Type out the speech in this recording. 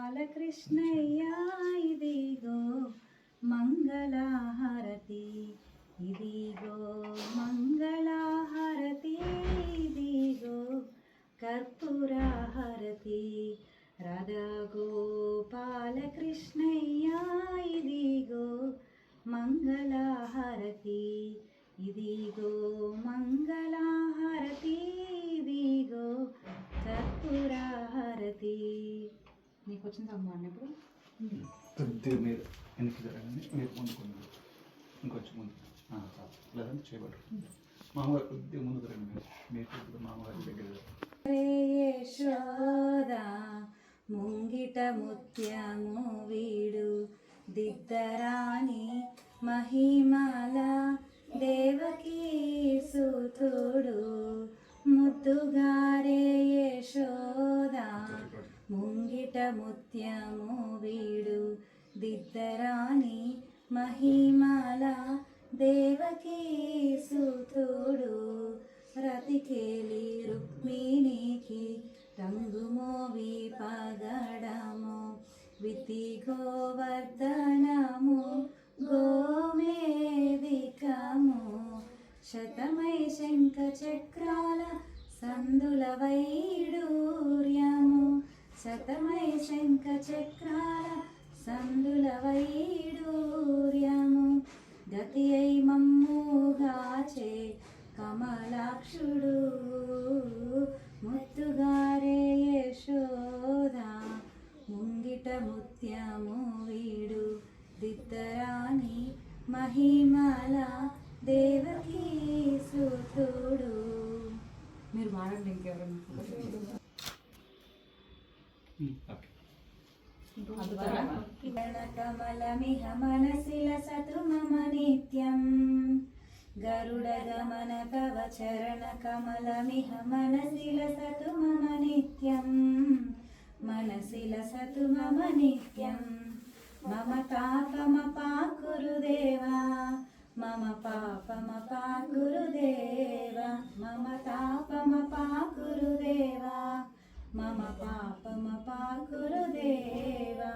బాలకృష్ణయ్య ఇదిగో మంగళహారతి ఇదిగో మంగళహారతి ఇదిగో కర్పూరహారతి. రాధా గోపాలకృష్ణయ్య ఇదిగో మంగళహారతి ఇదిగో మంగళహారతి ఇదిగో కర్పూరహారతి. నీకు వచ్చింది అమ్మ అన్నప్పుడు కొద్దిగా మీరు వెనక్కి జరగండి. మీరు ముందుకున్నారు ఇంకొంచెం ముందు. ఆ, చాలు. లేదంటే చేయబడరు. మామగారు కొద్దిగా ముందు జరగండి. మీరు మీరు కొద్దిగా మామగారి దగ్గర. యశోద ముంగిట ముత్యము వీడు. దిద్దరాని మహిమల దేవకీ ముత్యము వీడు దిద్దరాని మహిమల దేవకీ సుతుడు రతికేలి రుక్మిణికి రంగుమోవి పగడము వితి గోవర్ధనము గోమేదికము శతమై శంఖ చక్రాల సందుల వైడు శతమై శంఖ చక్రాల సందుల వైడూర్యము. గతి అయి మమ్ముగాచే కమలాక్షుడు. ముత్తుగారే యశోద ముంగిట ముత్యము వీడు. దిత్తరాణి మహిమల దేవకీ సుతుడు. మీరు మాడండి ఇంకెవరన్నా. కమలమిహ మనసిల సతు మమ నిత్యం గరుడగమన తవ చరణ కమలమిహ మనసిల సతు మమ నిత్యం మనసిల సతు మమ నిత్యం మమ తాపమ పాకురుదేవా మమ పాపమ పాకురుదేవా మమ తా మమ పాపమ పాకురు దేవా